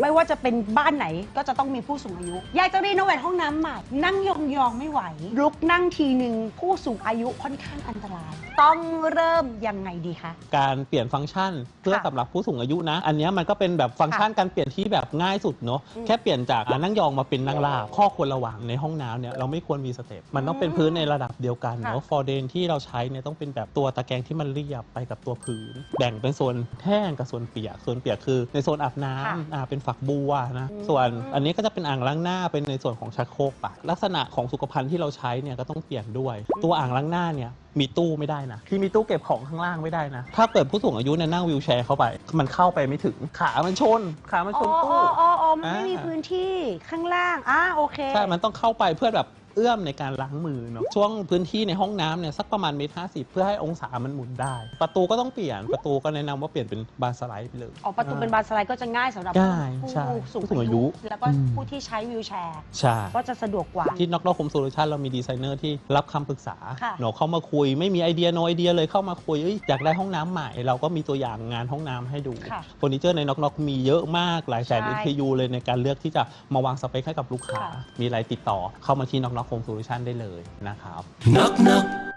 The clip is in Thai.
ไม่ว่าจะเป็นบ้านไหนก็จะต้องมีผู้สูงอายุ อยากจะรีโนเวทห้องน้ำใหม่ นั่งยองๆไม่ไหว ลุกนั่งทีหนึ่งผู้สูงอายุค่อนข้างอันตราย ต้องเริ่มยังไงดีคะ การเปลี่ยนฟังก์ชันเพื่อค่ะสำหรับผู้สูงอายุนะ อันเนี้ยมันก็เป็นแบบฟังก์ชันการเปลี่ยนที่แบบง่ายสุดเนาะอืมแค่เปลี่ยนจากอ่านั่งยองมาเป็นนั่งราบข้อควรระวังในห้องน้ำเนี่ยเราไม่ควรมีสเต็ปมันต้องเป็นพื้นในระดับเดียวกันค่ะเนาะฟอร์เดนที่เราใช้เนี่ยต้องเป็นแบบตัวตะแกรงที่มันเรียบไปกับตัวพื้น แบ่งเป็นโซนแห้งกับโซนเปียกโซนเปียกคือในโซนอาบน้ค่ะำอ่าเป็นฝักบัวนะอืมส่วนอันนี้ก็จะเป็นอ่างล้างหน้าเป็นในส่วนของชักโครกปะลักษณะของสุขภัณฑ์ที่เราใช้เนี่ยก็ต้องเปลี่ยนด้วย ตัวอ่างล้างหน้าเนี่ยมีตู้ไม่ได้นะที่มีตู้เก็บของข้างล่างไม่ได้นะ ถ้าเกิดผู้สูงอายุเนี่ยนั่งวิวแชร์เข้าไป มันเข้าไปไม่ถึง ขามันชน ขามันชนอ๋อตู้ อ๋ออ๋ออ๋อมันไม่อ่ามีมีพื้นที่ข้างล่างอ่าโอเค ใช่ มันต้องเข้าไปเพื่อแบบ เอื้อมในการล้างมือเนาะช่วงพื้นที่ในห้องน้ำเนี่ยสักประมาณเมตรห้าสิบเพื่อให้องศามันหมุนได้ ประตูก็ต้องเปลี่ยนประตูก็แนะนำว่าเปลี่ยนเป็นบานสไลด์ไปเลย ออกประตูเป็นบานสไลด์ก็จะง่ายสำหรับง่ายผู้ใช่สูงผู้สูงอายุ แล้วก็อืมผู้ที่ใช้วิวแชร์ ใช่ ก็จะสะดวกกว่า ที่นอกนอกคมโซลูชันเรามีดีไซเนอร์ที่รับคำปรึกษาค่ะ เนาะเข้ามาคุยไม่มีไอเดียโนไอเดียเลยเข้ามาคุยเอ้ยอยากได้ห้องน้ำใหม่ เราก็มีตัวอย่างงานห้องน้ำให้ดูค่ะเฟอร์นิเจอร์ในนอกนอกมีเยอะมากหลายแสน ใช่ SKU เลยในการเลือกที่จะมาวางสเปคให้กับลูกค้า ค่ะ มีอะไรติดต่อเข้ามาที่นอกนอกคมโซลูชันได้เลยนะครับนักนัก